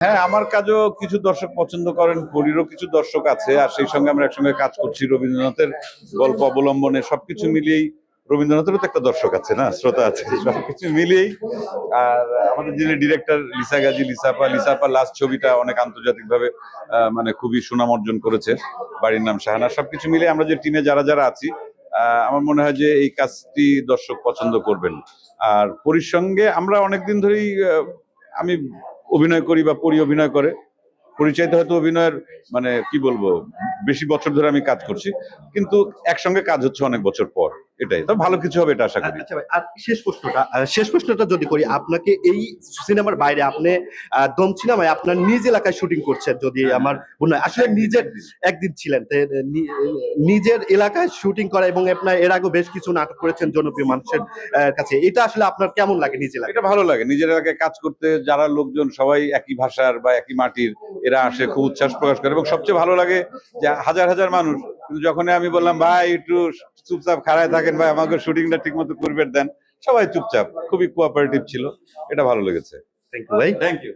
হ্যাঁ আমার কাজও কিছু দর্শক পছন্দ করেন, পরীরও কিছু দর্শক আছে, আর সেই সঙ্গে আমরা একসঙ্গে কাজ করছি রবীন্দ্রনাথের গল্প অবলম্বনে, সবকিছু মিলিয়েই রবীন্দ্রনাথেরও তো একটা দর্শক আছে না, শ্রোতা আছে, সবকিছু মিলিয়েই। আর আমাদের যিনি ডিরেক্টর, লিসা গাজী, লিসাপা লিসাপা লাস্ট ছবিটা অনেক আন্তর্জাতিকভাবে মানে খুবই সুনাম অর্জন করেছে, বাড়ির নাম শাহানা, সবকিছু মিলিয়ে আমরা যে টিমে যারা যারা আছি আমার মনে হয় যে এই কাজটি দর্শক পছন্দ করবেন। আর পরির সঙ্গে আমরা অনেকদিন ধরেই আমি অভিনয় করি বা পরি অভিনয় করে পরিচয়তে হয়তো অভিনয়ের মানে কি বলব, বেশি বছর ধরে আমি কাজ করছি। কিন্তু একসঙ্গে কাজ হচ্ছে অনেক বছর পর। এটাই। তো ভালো কিছু হবে এটা আশা করি। আচ্ছা ভাই আর শেষ প্রশ্নটা শেষ প্রশ্নটা যদি করি আপনাকে এই সিনেমার বাইরে আপনি দম সিনেমায় আপনার নিজ এলাকায় শুটিং করছেন যদি আমার মনে হয়। আসলে নিজের একদিন। ছিলেন নিজের এলাকায় শুটিং করা এবং আপনার এর আগেও বেশ কিছু নাটক করেছেন জনপ্রিয় মানুষের কাছে। এটা আসলে আপনার কেমন লাগে নিজ এলাকায়? এটা ভালো লাগে। নিজের এলাকায় কাজ করতে যারা লোকজন সবাই একই ভাষার বা একই মাটির এরা আসে খুব উচ্ছ্বাস প্রকাশ করে এবং সবচেয়ে ভালো লাগে যে হাজার হাজার মানুষ কিন্তু যখন আমি বললাম ভাই একটু চুপচাপ খাড়ায় থাকেন ভাই আমাকে শুটিংটা ঠিক মতো করবেন দেন। সবাই চুপচাপ খুবই কোঅপারেটিভ ছিল এটা ভালো লেগেছে। থ্যাংক ইউ ভাই। Thank you